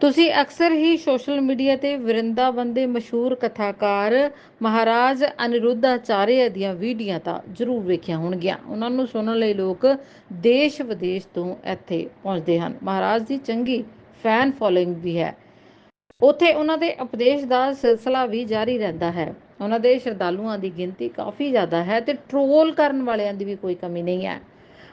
ਤੁਸੀਂ ਅਕਸਰ ਹੀ social media ਤੇ ਵਰਿੰਦਾਵਨ ਦੇ ਮਸ਼ਹੂਰ ਕਥਾਕਾਰ ਮਹਾਰਾਜ ਅਨਿਰੁੱਧਾਚਾਰਿਆ ਦੀਆਂ ਵੀਡੀਓ ਤਾਂ ਜ਼ਰੂਰ ਵੇਖੀਆਂ ਹੋਣਗੀਆਂ। ਉਹਨਾਂ ਨੂੰ ਸੁਣਨ ਲਈ ਲੋਕ ਦੇਸ਼ ਵਿਦੇਸ਼ ਤੋਂ ਇੱਥੇ ਪਹੁੰਚਦੇ ਹਨ। ਮਹਾਰਾਜ ਦੀ ਚੰਗੀ ਫੈਨ ਫੋਲੋਇੰਗ ਵੀ ਹੈ। ਉੱਥੇ ਉਹਨਾਂ ਦੇ ਉਪਦੇਸ਼ ਦਾ ਸਿਲਸਿਲਾ ਵੀ ਜਾਰੀ ਰਹਿੰਦਾ ਹੈ। ਉਹਨਾਂ ਦੇ ਸ਼ਰਧਾਲੂਆਂ ਦੀ ਗਿਣਤੀ ਕਾਫੀ ਜ਼ਿਆਦਾ ਹੈ ਤੇ ਟ੍ਰੋਲ ਕਰਨ ਵਾਲਿਆਂ ਦੀ ਵੀ ਕੋਈ ਕਮੀ ਨਹੀਂ ਹੈ।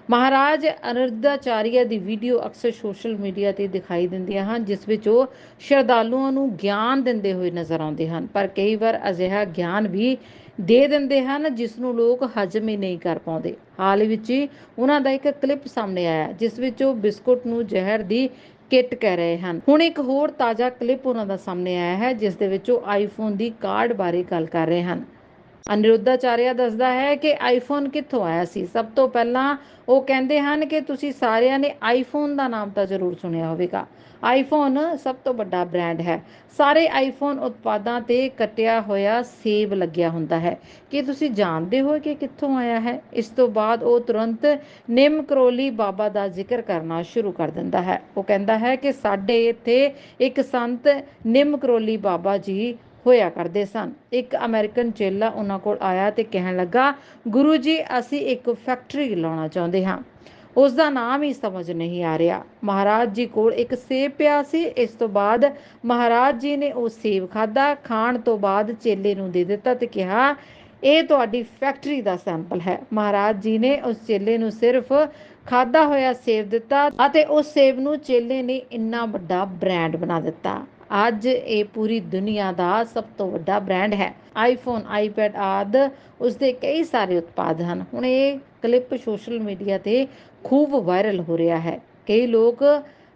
ਮਹਾਰਾਜ ਅਨਰਦਾਚਾਰੀਆ ਦੀ ਵੀਡੀਓ ਅਕਸਰ ਸੋਸ਼ਲ ਮੀਡੀਆ ਤੇ ਦਿਖਾਈ ਦਿੰਦੀਆਂ ਹਨ, ਜਿਸ ਵਿੱਚ ਉਹ ਸ਼ਰਧਾਲੂਆਂ ਨੂੰ ਗਿਆਨ ਦਿੰਦੇ ਹੋਏ ਨਜ਼ਰ ਆਉਂਦੇ ਹਨ। ਪਰ ਕਈ ਵਾਰ ਅਜਿਹਾ ਗਿਆਨ ਵੀ ਦੇ ਦਿੰਦੇ ਹਨ, ਜਿਸ ਨੂੰ ਲੋਕ ਹਜਮ ਹੀ ਨਹੀਂ ਕਰ ਪਾਉਂਦੇ। ਹਾਲ ਵਿੱਚ ਹੀ ਉਹਨਾਂ ਦਾ ਇੱਕ ਕਲਿੱਪ ਸਾਹਮਣੇ ਆਇਆ, ਜਿਸ ਵਿੱਚ ਉਹ ਬਿਸਕੁਟ ਨੂੰ ਜ਼ਹਿਰ ਦੀ ਕਿੱਟ ਕਹਿ ਰਹੇ ਹਨ। ਹੁਣ ਇੱਕ ਹੋਰ ਤਾਜ਼ਾ ਕਲਿੱਪ ਉਹਨਾਂ ਦਾ ਸਾਹਮਣੇ ਆਇਆ ਹੈ, ਜਿਸ ਦੇ ਵਿੱਚ ਉਹ ਆਈਫੋਨ ਦੀ ਕਾਰਡ ਬਾਰੇ ਗੱਲ ਕਰ ਰਹੇ ਹਨ। ਅਨਿਰੁੱਧਾਚਾਰਿਆ ਦੱਸਦਾ ਹੈ ਕਿ ਆਈਫੋਨ ਕਿੱਥੋਂ ਆਇਆ ਸੀ? ਸਭ ਤੋਂ ਪਹਿਲਾਂ ਉਹ ਕਹਿੰਦੇ ਹਨ ਕਿ ਤੁਸੀਂ ਸਾਰਿਆਂ ਨੇ ਆਈਫੋਨ ਦਾ ਨਾਮ ਤਾਂ ਜ਼ਰੂਰ ਸੁਣਿਆ ਹੋਵੇਗਾ। ਆਈਫੋਨ ਸਭ ਤੋਂ ਵੱਡਾ ਬ੍ਰਾਂਡ ਹੈ। ਸਾਰੇ ਆਈਫੋਨ ਉਤਪਾਦਾਂ ਤੇ ਕੱਟਿਆ ਹੋਇਆ ਸੇਬ ਲੱਗਿਆ ਹੁੰਦਾ ਹੈ। ਕੀ ਤੁਸੀਂ ਜਾਣਦੇ ਹੋ ਕਿ ਕਿੱਥੋਂ ਆਇਆ ਹੈ? ਇਸ ਤੋਂ ਬਾਅਦ ਉਹ ਤੁਰੰਤ ਨਿੰਮ ਕਰੋਲੀ ਬਾਬਾ ਦਾ ਜ਼ਿਕਰ ਕਰਨਾ ਸ਼ੁਰੂ ਕਰ ਦਿੰਦਾ ਹੈ। ਉਹ ਕਹਿੰਦਾ ਹੈ ਕਿ ਸਾਡੇ ਇੱਥੇ ਇੱਕ ਸੰਤ ਨਿਮ ਕਰੋਲੀ ਬਾਬਾ ਜੀ ਹੋਇਆ ਕਰਦੇ ਸਨ। ਇੱਕ ਅਮਰੀਕਨ ਚੇਲਾ ਉਹਨਾਂ ਕੋਲ ਆਇਆ ਤੇ ਕਹਿਣ ਲੱਗਾ, ਗੁਰੂ ਜੀ, ਅਸੀਂ ਇੱਕ ਫੈਕਟਰੀ ਲਾਉਣਾ ਚਾਹੁੰਦੇ ਹਾਂ। ਉਸ ਦਾ ਨਾਮ ਹੀ ਸਮਝ ਨਹੀਂ ਆ ਰਿਹਾ। ਮਹਾਰਾਜ ਜੀ ਕੋਲ ਇੱਕ ਸੇਬ ਪਿਆ ਸੀ। ਇਸ ਤੋਂ ਬਾਅਦ ਮਹਾਰਾਜ ਜੀ ਨੇ ਉਹ ਸੇਬ ਖਾਦਾ ਖਾਣ ਤੋਂ ਬਾਅਦ ਚੇਲੇ ਨੂੰ ਦੇ ਦਿੱਤਾ ਤੇ ਕਿਹਾ, ਇਹ ਤੁਹਾਡੀ ਫੈਕਟਰੀ ਦਾ ਸੈਂਪਲ ਹੈ। ਮਹਾਰਾਜ ਜੀ ਨੇ ਉਸ ਚੇਲੇ ਨੂੰ ਸਿਰਫ ਖਾਦਾ ਹੋਇਆ ਸੇਬ ਦਿੱਤਾ ਅਤੇ ਉਸ ਸੇਬ ਨੂੰ ਚੇਲੇ ਨੇ ਇੰਨਾ ਵੱਡਾ ਬ੍ਰਾਂਡ ਬਣਾ ਦਿੱਤਾ। ਅੱਜ ਇਹ ਪੂਰੀ ਦੁਨੀਆ ਦਾ ਸਭ ਤੋਂ ਵੱਡਾ ਬ੍ਰਾਂਡ ਹੈ। ਆਈਫੋਨ ਆਈਪੈਡ ਆਦ ਉਸ ਦੇ ਕਈ ਸਾਰੇ ਉਤਪਾਦ ਹਨ। ਹੁਣ ਇਹ ਕਲਿੱਪ ਸੋਸ਼ਲ ਮੀਡੀਆ ਤੇ ਖੂਬ ਵਾਇਰਲ ਹੋ ਰਿਹਾ ਹੈ। ਕਈ ਲੋਕ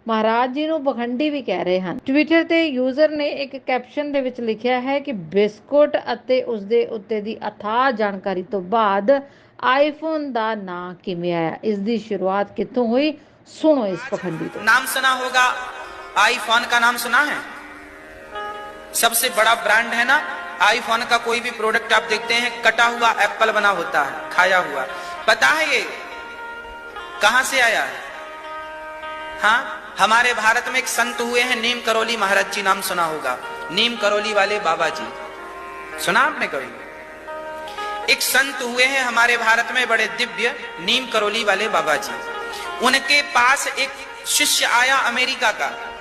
ਮਹਾਰਾਜ ਜੀ ਨੂੰ ਪਖੰਡੀ ਵੀ ਕਹਿ ਰਹੇ ਹਨ। ਟਵਿੱਟਰ ਤੇ ਯੂਜ਼ਰ ਨੇ ਇੱਕ ਕੈਪਸ਼ਨ ਦੇ ਵਿੱਚ ਲਿਖਿਆ ਹੈ ਕਿ ਬਿਸਕੁਟ ਅਤੇ ਉਸ ਦੇ ਉੱਤੇ ਦੀ ਅਥਾਹ ਜਾਣਕਾਰੀ ਤੋਂ ਬਾਅਦ ਆਈਫੋਨ ਦਾ ਨਾਂ ਕਿਵੇਂ ਆਇਆ? ਇਸ ਦੀ ਸ਼ੁਰੂਆਤ ਕਿੱਥੋਂ ਹੋਈ? ਸੁਣੋ ਇਸ ਪਖੰਡੀ ਤੋਂ। ਨਾਮ ਸੁਣਾ ਹੋਗਾ। ਆਈਫੋਨ ਦਾ ਨਾਮ ਸੁਣਾ ਹੈ? सबसे बड़ा ब्रांड है ना? आईफोन का कोई भी प्रोडक्ट आप देखते हैं, कटा हुआ एप्पल बना होता है, खाया हुआ। पता है ये? कहाँ से आया? है हाँ? हमारे भारत में एक संत हुए हैं, नीम करोली महाराज जी, नाम सुना होगा। नीम करोली वाले बाबा जी। सुना आपने कभी? एक संत हुए हैं हमारे भारत में, बड़े दिव्य, नीम करोली वाले बाबा जी। उनके पास एक शिष्य आया अमेरिका का।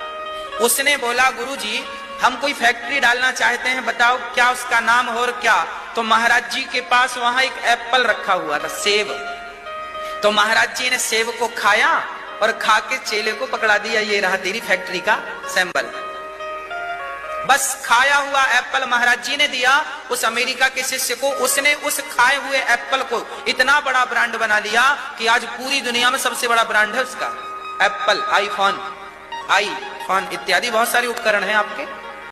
उसने बोला, गुरुजी हम कोई फैक्ट्री डालना चाहते हैं, बताओ क्या उसका नाम हो और क्या? तो महाराज जी के पास वहाँ एक एप्पल रखा हुआ था, सेब। तो महाराज जी ने सेब को खाया और खा के चेले को पकड़ा दिया, ये रहा तेरी फैक्ट्री का सैंपल बस खाया हुआ एप्पल महाराज जी ने दिया, उस अमेरिका के शिष्य को, उसने उस खाए हुए एप्पल को इतना बड़ा ब्रांड बना लिया कि आज पूरी दुनिया में सबसे बड़ा ब्रांड है उसका। एप्पल, आईफोन आई फ़ोन इत्यादि, बहुत सारे उपकरण हैं आपके।